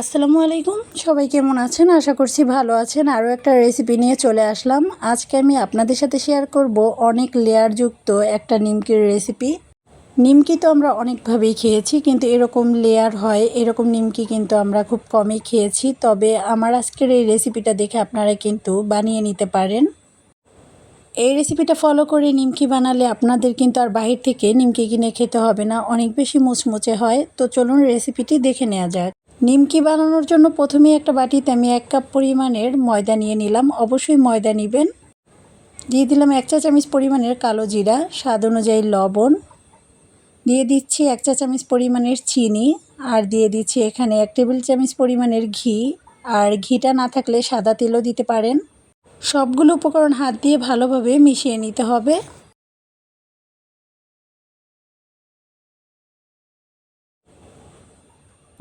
আসসালামু আলাইকুম। সবাই কেমন আছেন? আশা করছি ভালো আছেন। আরও একটা রেসিপি নিয়ে চলে আসলাম। আজকে আমি আপনাদের সাথে শেয়ার করব অনেক লেয়ারযুক্ত একটা নিমকির রেসিপি নিমকি তো আমরা অনেকভাবেই খেয়েছি, কিন্তু এরকম লেয়ার হয়, এরকম নিমকি কিন্তু আমরা খুব কমই খেয়েছি। তবে আমার আজকের এই রেসিপিটা দেখে আপনারা কিন্তু বানিয়ে নিতে পারেন। এই রেসিপিটা ফলো করে নিমকি বানালে আপনাদের কিন্তু আর বাহির থেকে নিমকি কিনে খেতে হবে না। অনেক বেশি মুচমুচে হয়। তো চলুন রেসিপিটি দেখে নেওয়া যাক। নিমকি বানানোর জন্য প্রথমেই একটা বাটিতে আমি এক কাপ পরিমাণের ময়দা নিয়ে নিলাম। অবশ্যই ময়দা নেবেন। দিয়ে দিলাম এক চা চামচ পরিমাণের কালো জিরা, স্বাদ অনুযায়ী লবণ। দিয়ে দিচ্ছি এক চা চামচ পরিমাণের চিনি আর দিয়ে দিচ্ছি এখানে এক টেবিল চামচ পরিমাণের ঘি। আর ঘিটা না থাকলে সাদা তেলও দিতে পারেন। সবগুলো উপকরণ হাত দিয়ে ভালোভাবে মিশিয়ে নিতে হবে।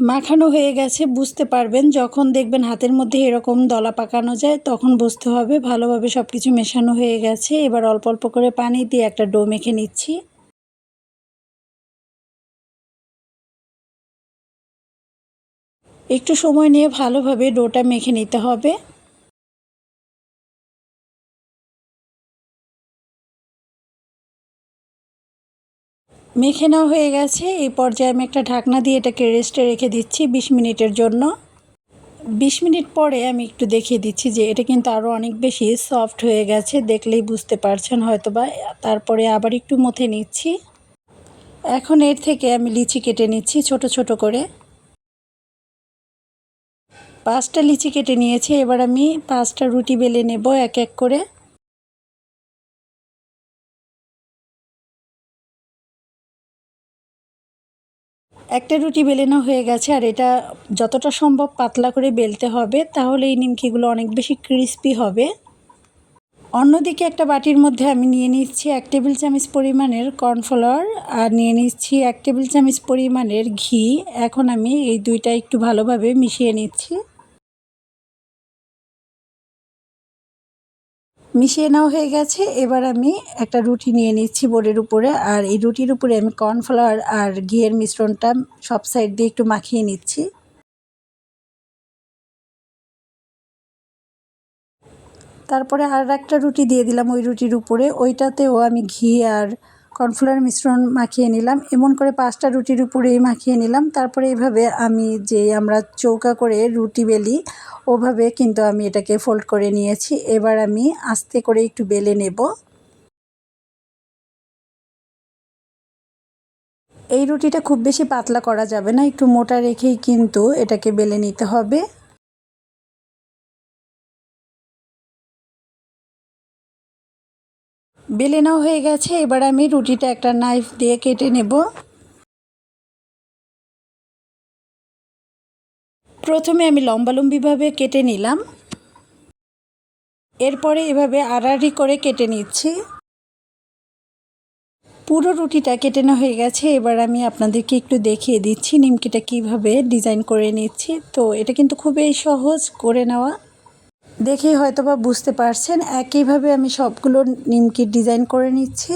মাখানো হয়ে গেছে, বুঝতে পারবেন। যখন দেখবেন হাতের মধ্যে এরকম দলা পাকানো যায়, তখন বুঝতে হবে ভালোভাবে সব কিছু মেশানো হয়ে গেছে। এবার অল্প অল্প করে পানি দিয়ে একটা ডো মেখে নিচ্ছি। একটু সময় নিয়ে ভালোভাবে ডোটা মেখে নিতে হবে। মেখে নেওয়া হয়ে গেছে। এই পর্যায়ে আমি একটা ঢাকনা দিয়ে এটাকে রেস্টে রেখে দিচ্ছি বিশ মিনিটের জন্য। বিশ মিনিট পরে আমি একটু দেখিয়ে দিচ্ছি যে এটা কিন্তু আরও অনেক বেশি সফট হয়ে গেছে। দেখলেই বুঝতে পারছেন হয়তো বা তারপরে আবার একটু মথে নিচ্ছি। এখন এর থেকে আমি লিচি কেটে নিচ্ছি ছোট ছোট করে। পাঁচটা লিচি কেটে নিয়েছি। এবার আমি পাঁচটা রুটি বেলে নেব এক এক করে। একটা রুটি বেলেনো হয়ে গেছে, আর এটা যতটা সম্ভব পাতলা করে বেলতে হবে, তাহলে এই নিমকিগুলো অনেক বেশি ক্রিস্পি হবে। অন্যদিকে একটা বাটির মধ্যে আমি নিয়ে নিচ্ছি এক টেবিল চামচ পরিমাণের কর্নফ্লাওয়ার, আর নিয়ে নিচ্ছি এক টেবিল চামচ পরিমাণের ঘি। এখন আমি এই দুইটা একটু ভালোভাবে মিশিয়ে নিচ্ছি। মিশিয়ে নেওয়া হয়ে গেছে। এবার আমি একটা রুটি নিয়ে নিচ্ছি বোর্ডের উপরে। আর এই রুটির উপরে আমি কর্নফ্লাওয়ার আর ঘিয়ের মিশ্রণটা সব সাইড দিয়ে একটু মাখিয়ে নিচ্ছি। তারপরে আর একটা রুটি দিয়ে দিলাম ওই রুটির উপরে। ওইটাতেও আমি ঘি আর কর্নফ্লাওয়ার মিশ্রণ মাখিয়ে নিলাম। এমন করে পাঁচটা রুটির উপরেই মাখিয়ে নিলাম। তারপরে এইভাবে আমি যে আমরা চৌকা করে রুটি বেলি, ওভাবে কিন্তু আমি এটাকে ফোল্ড করে নিয়েছি। এবার আমি আস্তে করে একটু বেলে নেব। এই রুটিটা খুব বেশি পাতলা করা যাবে না। একটু মোটা রেখেই কিন্তু এটাকে বেলে নিতে হবে। বেলে নেওয়া হয়ে গেছে। এবার আমি রুটিটা একটা নাইফ দিয়ে কেটে নেব। প্রথমে আমি লম্বালম্বিভাবে কেটে নিলাম। এরপরে এভাবে আড়াআড়ি করে কেটে নিচ্ছি। পুরো রুটিটা কেটে নেওয়া হয়ে গেছে। এবার আমি আপনাদেরকে একটু দেখিয়ে দিচ্ছি নিমকিটা কীভাবে ডিজাইন করে নিচ্ছি। তো এটা কিন্তু খুবই সহজ করে নেওয়া। দেখেই হয়তো বা বুঝতে পারছেন, একইভাবে আমি সবগুলো নিমকির ডিজাইন করে নিচ্ছি।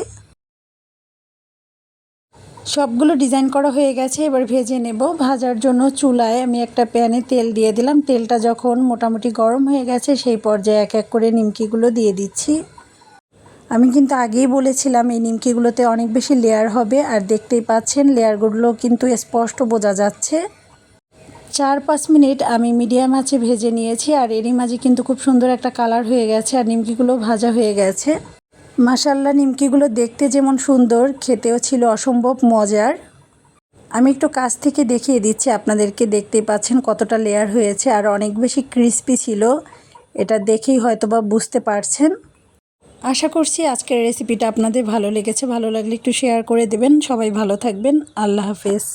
সবগুলো ডিজাইন করা হয়ে গেছে, এবার ভেজে নেব। ভাজার জন্য চুলায় আমি একটা প্যানে তেল দিয়ে দিলাম। তেলটা যখন মোটামুটি গরম হয়ে গেছে, সেই পর্যায়ে এক এক করে নিমকিগুলো দিয়ে দিচ্ছি। আমি কিন্তু আগেই বলেছিলাম, এই নিমকিগুলোতে অনেক বেশি লেয়ার হবে। আর দেখতেই পাচ্ছেন লেয়ারগুলো কিন্তু স্পষ্ট বোঝা যাচ্ছে। চার পাঁচ মিনিট আমি মিডিয়াম আঁচে ভেজে নিয়েছি আর এরই মাঝে কিন্তু খুব সুন্দর একটা কালার হয়ে গেছে আর নিমকিগুলো ভাজা হয়ে গেছে। মাসাল্লা নিমকিগুলো দেখতে যেমন সুন্দর, খেতেও ছিল অসম্ভব মজার। আমি একটু কাছ থেকে দেখিয়ে দিচ্ছি, আপনাদেরকে দেখতেই পাচ্ছেন কতটা লেয়ার হয়েছে আর অনেক বেশি ক্রিস্পি ছিল। এটা দেখেই হয়তো বা বুঝতে পারছেন। আশা করছি আজকের রেসিপিটা আপনাদের ভালো লেগেছে। ভালো লাগলে একটু শেয়ার করে দেবেন। সবাই ভালো থাকবেন। আল্লাহ হাফেজ।